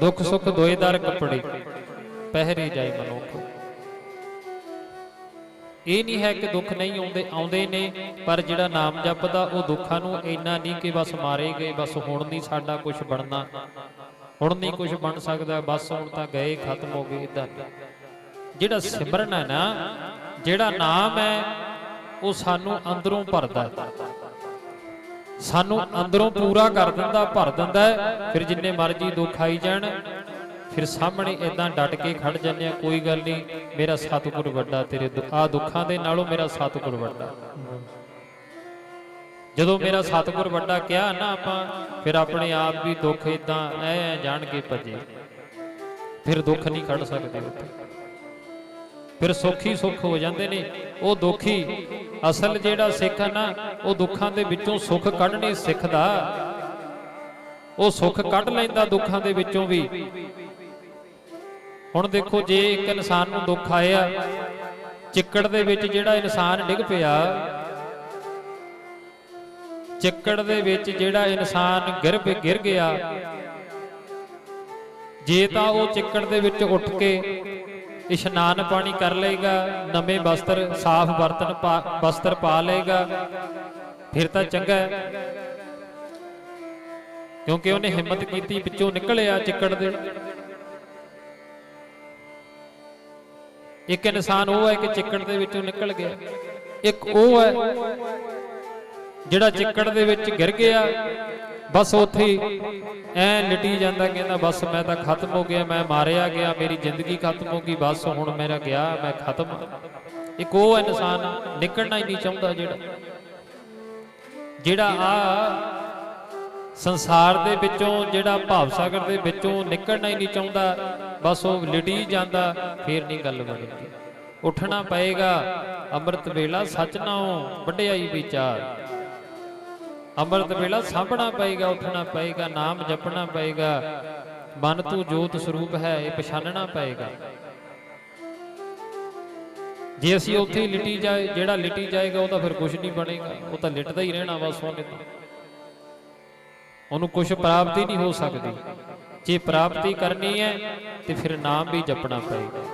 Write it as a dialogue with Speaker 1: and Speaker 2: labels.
Speaker 1: ਦੁੱਖ, ਸੁੱਖ ਦੋਇਦਾਰ ਕੱਪੜੇ। ਪਹਿਰੇ ਜਾਏ ਮਨੁੱਖ। ਇਹ ਨਹੀਂ ਹੈ ਕਿ ਦੁੱਖ ਨਹੀਂ ਆਉਂਦੇ ਆਉਂਦੇ ਨੇ, ਪਰ ਜਿਹੜਾ ਨਾਮ ਜਪਦਾ, ਉਹ ਦੁੱਖਾਂ ਨੂੰ ਇੰਨਾ ਨਹੀਂ ਕਿ ਬਸ ਮਾਰੇ ਗਏ, ਬਸ ਹੁਣ ਨਹੀਂ ਸਾਡਾ ਕੁਝ ਬਣਨਾ। ਹੁਣ ਨਹੀਂ ਕੁਝ ਬਣ ਸਕਦਾ, ਬਸ ਹੁਣ ਤਾਂ ਗਏ, ਖਤਮ ਹੋ ਗਏ ਇਦਾਂ ਜਿਹੜਾ ਸਿਮਰਨ ਹੈ ਨਾ, ਜਿਹੜਾ ਨਾਮ ਹੈ, ਉਹ ਸਾਨੂੰ ਅੰਦਰੋਂ ਭਰਦਾ ਹੈ। ਸਾਨੂੰ ਅੰਦਰੋਂ ਪੂਰਾ ਕਰ ਦਿੰਦਾ, ਭਰ ਦਿੰਦਾ ਫਿਰ ਜਿੰਨੇ ਮਰਜ਼ੀ ਦੁੱਖ ਆਈ ਜਾਣ, ਫਿਰ ਸਾਹਮਣੇ ਇਦਾਂ ਡਟ ਕੇ ਖੜ ਜੰਨੇ ਆ, ਕੋਈ ਗੱਲ ਨਹੀਂ, ਮੇਰਾ ਸਤਿਗੁਰ ਵੱਡਾ ਤੇਰੇ ਆ ਦੁੱਖਾਂ ਦੇ ਨਾਲੋਂ ਮੇਰਾ ਸਤਿਗੁਰ ਵੱਡਾ। ਜਦੋਂ ਮੇਰਾ ਸਤਿਗੁਰ ਵੱਡਾ ਕਿਹਾ ਨਾ ਆਪਾਂ, ਫਿਰ ਆਪਣੇ ਆਪ ਵੀ ਦੁੱਖ ਇਦਾਂ ਐ ਜਾਣ ਕੇ ਭੱਜੇ। ਫਿਰ ਦੁੱਖ ਨਹੀਂ ਖੜ ਸਕਦੇ ਉੱਥੇ। ਫਿਰ ਹੀ ਸੁੱਖ ਹੋ ਜਾਂਦੇ ਨੇ। ਉਹ ਦੁੱਖੀ ਅਸਲ ਜਿਹੜਾ ਸਿੱਖ ਹੈ ਨਾ ਉਹ ਦੁੱਖਾਂ ਦੇ ਵਿੱਚੋਂ ਸੁੱਖ ਕੱਢਣੇ ਸਿੱਖਦਾ। ਉਹ ਸੁੱਖ ਕੱਢ ਲੈਂਦਾ ਦੁੱਖਾਂ ਦੇ ਵਿੱਚੋਂ ਵੀ। ਹੁਣ ਦੇਖੋ ਜੇ ਇੱਕ ਇਨਸਾਨ ਨੂੰ ਦੁੱਖ ਆਇਆ, ਚਿੱਕੜ ਦੇ ਵਿੱਚ ਜਿਹੜਾ ਇਨਸਾਨ ਡਿੱਗ ਪਿਆ, ਚਿੱਕੜ ਦੇ ਵਿੱਚ ਜਿਹੜਾ ਇਨਸਾਨ ਗਿਰ ਗਿਰ ਗਿਆ, ਜੇ ਤਾਂ ਉਹ ਚਿੱਕੜ ਦੇ ਵਿੱਚ ਉੱਠ ਕੇ ਇਸ਼ਨਾਨ ਪਾਣੀ ਕਰ ਲਏਗਾ, ਨਵੇਂ ਵਸਤਰ ਸਾਫ਼ ਬਰਤਨ ਪਾ- ਵਸਤਰ ਪਾ ਲਏਗਾ। ਫਿਰ ਤਾਂ ਚੰਗਾ ਕਿਉਂਕਿ ਉਹਨੇ ਹਿੰਮਤ ਕੀਤੀ ਵਿੱਚੋਂ ਨਿਕਲਿਆ ਚਿੱਕੜ ਦੇ। ਇੱਕ ਇਨਸਾਨ ਉਹ ਹੈ ਕਿ ਚਿੱਕੜ ਦੇ ਵਿੱਚੋਂ ਨਿਕਲ ਗਿਆ। ਇੱਕ ਉਹ ਹੈ ਜਿਹੜਾ ਚਿੱਕੜ ਦੇ ਵਿੱਚ ਗਿਰ ਗਿਆ। ਬਸ ਉੱਥੇ ਐ ਲਿਟੀ ਜਾਂਦਾ ਕਹਿੰਦਾ, ਬਸ ਮੈਂ ਤਾਂ ਖਤਮ ਹੋ ਗਿਆ, ਮੈਂ ਮਾਰਿਆ ਗਿਆ, ਮੇਰੀ ਜ਼ਿੰਦਗੀ ਖਤਮ ਹੋ ਗਈ, ਬਸ ਹੁਣ ਮੇਰਾ ਗਿਆ, ਮੈਂ ਖਤਮ ਇੱਕ ਉਹ ਇਨਸਾਨ ਨਿਕਲਣਾ ਹੀ ਨਹੀਂ ਚਾਹੁੰਦਾ ਜਿਹੜਾ ਜਿਹੜਾ ਆ ਸੰਸਾਰ ਦੇ ਵਿੱਚੋਂ, ਜਿਹੜਾ ਭਾਵ ਸਾਗਰ ਦੇ ਵਿੱਚੋਂ ਨਿਕਲਣਾ ਹੀ ਨਹੀਂ ਚਾਹੁੰਦਾ, ਬਸ ਉਹ ਲਿਟੀ ਜਾਂਦਾ, ਫੇਰ ਨਹੀਂ ਗੱਲ ਬਣੇਗੀ ਉੱਠਣਾ ਪਏਗਾ, ਅੰਮ੍ਰਿਤ ਵੇਲਾ ਸੱਚ ਨਾਉ ਵਡਿਆਈ ਵਿਚਾਰ। ਅੰਮ੍ਰਿਤ ਵੇਲਾ ਸਾਂਭਣਾ ਪਏਗਾ, ਉੱਠਣਾ ਪਏਗਾ, ਨਾਮ ਜਪਣਾ ਪਏਗਾ। ਮਨ ਤੂੰ ਜੋਤ ਸਰੂਪ ਹੈ, ਇਹ ਪਛਾਨਣਾ ਪਏਗਾ। ਜੇ ਅਸੀਂ ਉੱਥੇ ਹੀ ਲਿਟੀ ਜਾਏ, ਜਿਹੜਾ ਲਿਟੀ ਜਾਏਗਾ, ਉਹ ਤਾਂ ਫਿਰ ਕੁਝ ਨਹੀਂ ਬਣੇਗਾ। ਉਹ ਤਾਂ ਲਿਟਦਾ ਹੀ ਰਹਿਣਾ ਬਸ ਉਹਨੇ ਤਾਂ। ਉਹਨੂੰ ਕੁਝ ਪ੍ਰਾਪਤੀ ਨਹੀਂ ਹੋ ਸਕਦੀ। ਜੇ ਪ੍ਰਾਪਤੀ ਕਰਨੀ ਹੈ, ਤੇ ਫਿਰ ਨਾਮ ਵੀ ਜਪਣਾ ਪਏਗਾ।